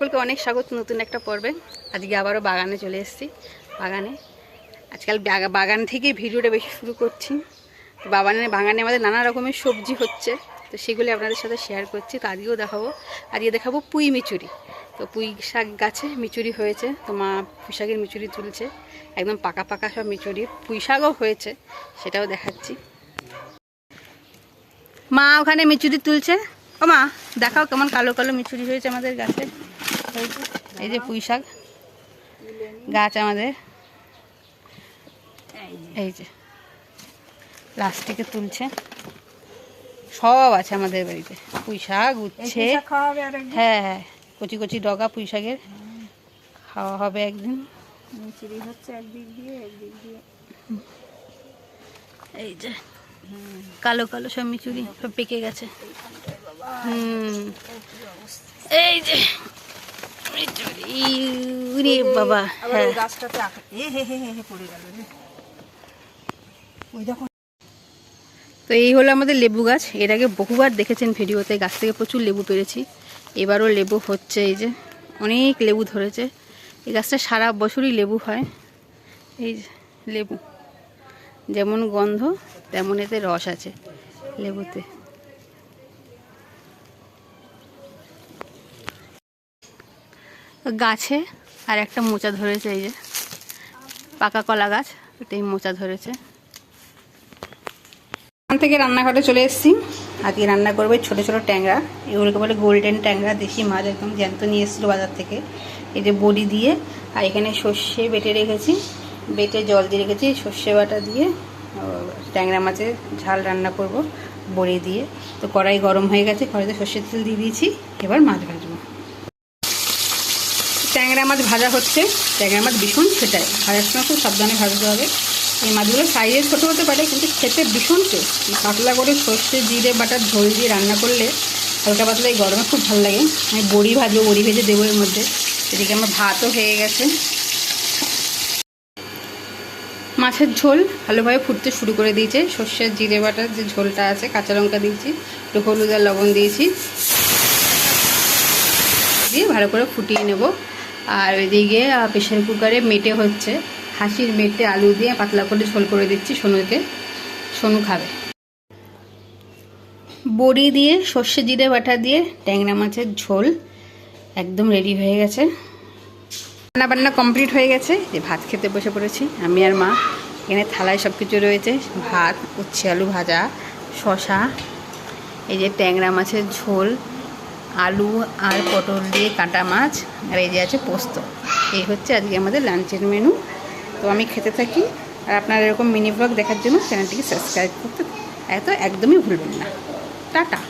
সকলকে অনেক স্বাগত নতুন একটা পর্বে। আজকে আবারও বাগানে চলে এসেছি, বাগানে। আজকাল বাগান থেকে ভিডিওটা বেশি শুরু করছি। তো বাগানে বাগানে আমাদের নানা রকমের সবজি হচ্ছে, তো সেগুলি আপনাদের সাথে শেয়ার করছি, তো আজকেও দেখাবো। আজকে দেখাবো পুঁই মিচুরি। তো পুঁই শাক গাছে মিচুরি হয়েছে, তো মা পুঁই শাকের মিচুরি তুলছে, একদম পাকা পাকা সব মিচুরি। পুঁই শাকও হয়েছে, সেটাও দেখাচ্ছি। মা ওখানে মিচুরি তুলছে। ও মা, দেখাও কেমন কালো কালো মিচুরি হয়েছে আমাদের গাছে। এই যে- পুঁই শাক গাছ আমাদের। এই যে প্লাস্টিকে তুলছে। সব আছে আমাদের বাড়িতে পুঁই শাক একদিন হ্যাঁ হ্যাঁ কচি কচি ডগা পুঁই শাকের। খাওয়া হবে একদিন। হচ্ছে একদিক দিয়ে একদিক দিয়ে। এই যে কালো কালো সব মিচুরি সব পেকে গেছে। হুম। এই যে বাবা হ্যাঁ। গাছটাতে এ হে হে হে হে পড়ে গেল রে। ওই দেখো। তো এই হলো আমাদের লেবু গাছ। এর আগে বহুবার দেখেছেন ভিডিওতে গাছ থেকে প্রচুর লেবু পেরেছি। এবারও লেবু হচ্ছে এই যে অনেক লেবু ধরেছে। এই গাছটা সারা বছরই লেবু হয়। এই লেবু। যেমন গন্ধ তেমন এতে রস আছে লেবুতে। গাছে আর একটা মোচা ধরেছে এই যে। পাকা কলা গাছ এটাই মোচা ধরেছে। এখান থেকে রান্নাঘরে চলে এসেছি। আজকে রান্না করবে ছোটো ছোটো ট্যাংরা। এগুলোকে বলে গোল্ডেন ট্যাংরা, দেশি মাছ একদম জ্যান্ত নিয়ে এসেছিল বাজার থেকে। এই যে বড়ি দিয়ে, আর এখানে সর্ষে বেটে রেখেছি। বেটে জল দিয়ে রেখেছি, সর্ষে বাটা দিয়ে। ট্যাংরা মাছের ঝাল রান্না করব বড়ি দিয়ে। তো কড়াই গরম হয়ে গেছে, কড়াইতে সর্ষের তেল দিয়ে দিয়েছি। এবার মাছ ভাজবো। ট্যাংরা মাছ ভাজা হচ্ছে। ট্যাংরা মাছ ভীষণ ছেটায় ভাজার সময় খুব সাবধানে ভাজতে হবে। এই মাছগুলো সাইজে ছোটো হতে পারে, কিন্তু খেতে ভীষণ টেস্ট। পাতলা করে সর্ষে, জিরে, বাটার, ঝোল দিয়ে রান্না করলে হালকা পাতলা এই গরমে খুব ভালো লাগে। আমি বড়ি ভাজবো, বড়ি ভেজে দেবো এর মধ্যে। এদিকে আমার ভাতও হয়ে গেছে। মাছের ঝোল ভালোভাবে ফুটতে শুরু করে দিয়েছে। সর্ষের জিরে, বাটার যে ঝোলটা আছে, কাঁচা লঙ্কা দিয়েছি, একটু হলুদ আর লবণ দিয়েছি। দিয়ে ভালো করে ফুটিয়ে নেব। আর ওইদিকে প্রেশার কুকারে মেটে হচ্ছে। হাসির মেটে আলু দিয়ে পাতলা করে ঝোল করে দিচ্ছি, সোনুকে। সোনু খাবে। বড়ি দিয়ে সর্ষে জিরে বাটা দিয়ে ট্যাংরা মাছের ঝোল একদম রেডি হয়ে গেছে। রান্না বান্না কমপ্লিট হয়ে গেছে। যে ভাত খেতে বসে পড়েছি। আমি আর মা, এখানে থালায় সব কিছু রয়েছে। ভাত, উচ্ছে আলু ভাজা শশা এই যে ট্যাংরা মাছের ঝোল আলু আর পটল দিয়ে কাটা মাছ, আর এই যে আছে পোস্ত। এই হচ্ছে আজকে আমাদের লাঞ্চের মেনু তো আমি খেতে থাকি, আর আপনারা এরকম মিনি ব্লগ দেখার জন্য চ্যানেলটিকে সাবস্ক্রাইব করতে এত একদমই ভুলবেন না। টাটা।